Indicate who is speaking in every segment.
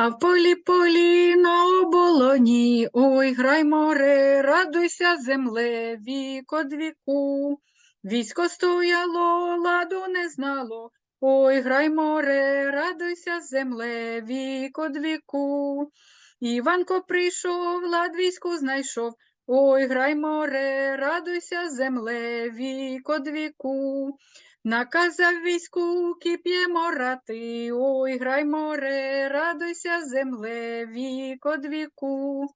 Speaker 1: А в полі полі на оболоні, ой, грай море, радуйся, земле, вік од. Військо стояло, ладу не знало, ой, грай море, радуйся, земле, вік од. Іванко прийшов, лад війську знайшов, ой, грай море, радуйся, земле, вік од. Наказав війську кип'ємо рати, ой, грай море, радуйся, земле, вік од віку.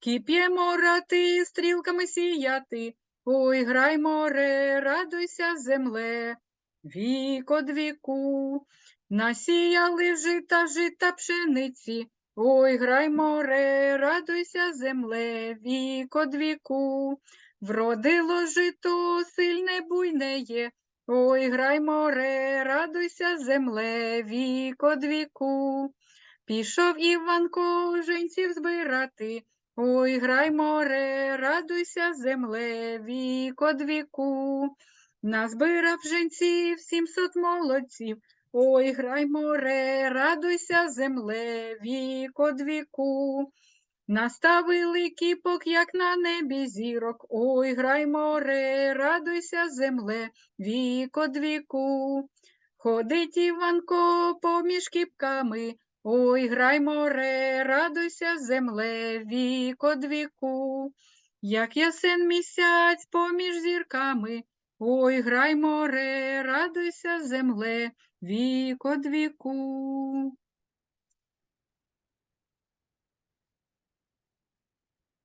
Speaker 1: Кип'ємо рати, стрілками сіяти, ой, грай море, радуйся, земле, вік од віку. Насіяли жита, жита пшениці, ой, грай море, радуйся, земле, вік од віку. Вродило жито, сильне буйне є, Ой, грай море, радуйся, земле, вік од віку. Пішов Іванко женців збирати. Ой, грай море, радуйся, земле, вік од віку. Назбирав женців сімсот молодців. Ой, грай море, радуйся, земле, вік од віку. Наставили кіпок, як на небі зірок. Ой, грай море, радуйся, земле, вік од віку. Ходить Іванко поміж кіпками. Ой, грай море, радуйся, земле, вік од віку. Як ясен місяць поміж зірками. Ой, грай море, радуйся, земле, вік од віку.